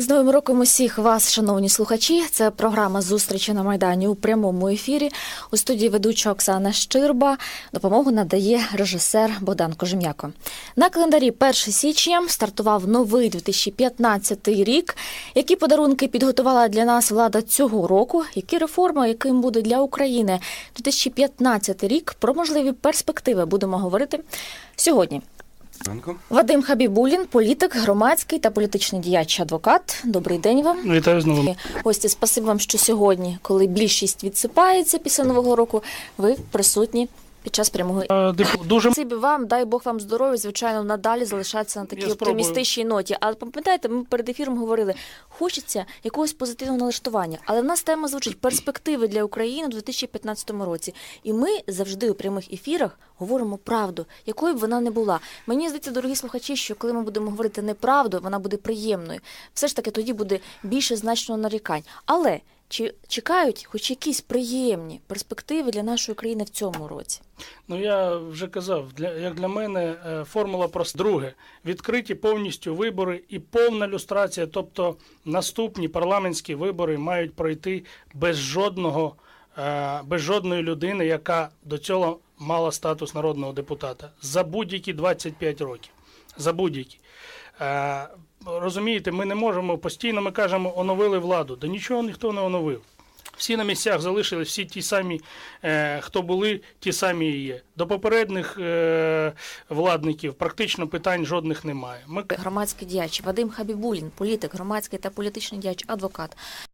З новим роком усіх вас, шановні слухачі. Це програма зустрічі на майдані у прямому ефірі. У студії ведуча Оксана Щирба. Допомогу надає режисер Богдан Кожем'яко. На календарі 1 січня стартував новий 2015 рік. Які подарунки підготувала для нас влада цього року? Які реформи, яким буде для України 2015 рік? Про можливі перспективи будемо говорити сьогодні. Ранку. Вадим Хабібулін, політик, громадський та політичний діяч, адвокат. Добрий день вам. Вітаю знову. Гості, спасибі вам, що сьогодні, коли більшість відсипається після нового року, ви присутні під час прямого. Е, Дуже Спасибі вам, дай Бог вам здоров'я, звичайно, надалі залишатися на такій Я спробую. оптимістичній ноті. Але пам'ятаєте, ми перед ефіром говорили, хочеться якогось позитивного налаштування. Але в нас тема звучить перспективи для України у 2015 році. І ми завжди у прямих ефірах говоримо правду, якою б вона не була. Мені здається, дорогі слухачі, що коли ми будемо говорити неправду, вона буде приємною. Все ж таки тоді буде більше значного нарікань. Але чи чекають хоч якісь приємні перспективи для нашої країни в цьому році? ну я вже казав, для як для мене е, формула проста. Друге, відкриті повністю вибори і повна люстрація. Тобто наступні парламентські вибори мають пройти без жодного, е, без жодної людини, яка до цього мала статус народного депутата за будь-які 25 років. За будь-які. Е, Розумієте, ми не можемо постійно ми кажемо, оновили владу. Да нічого ніхто не оновив. Всі на місцях залишились, всі ті самі, е, хто були, ті самі і є. До попередніх е, владників практично питань жодних немає. Ми громадський діяч Вадим Хабібулін, політик, громадський та політичний діяч, адвокат.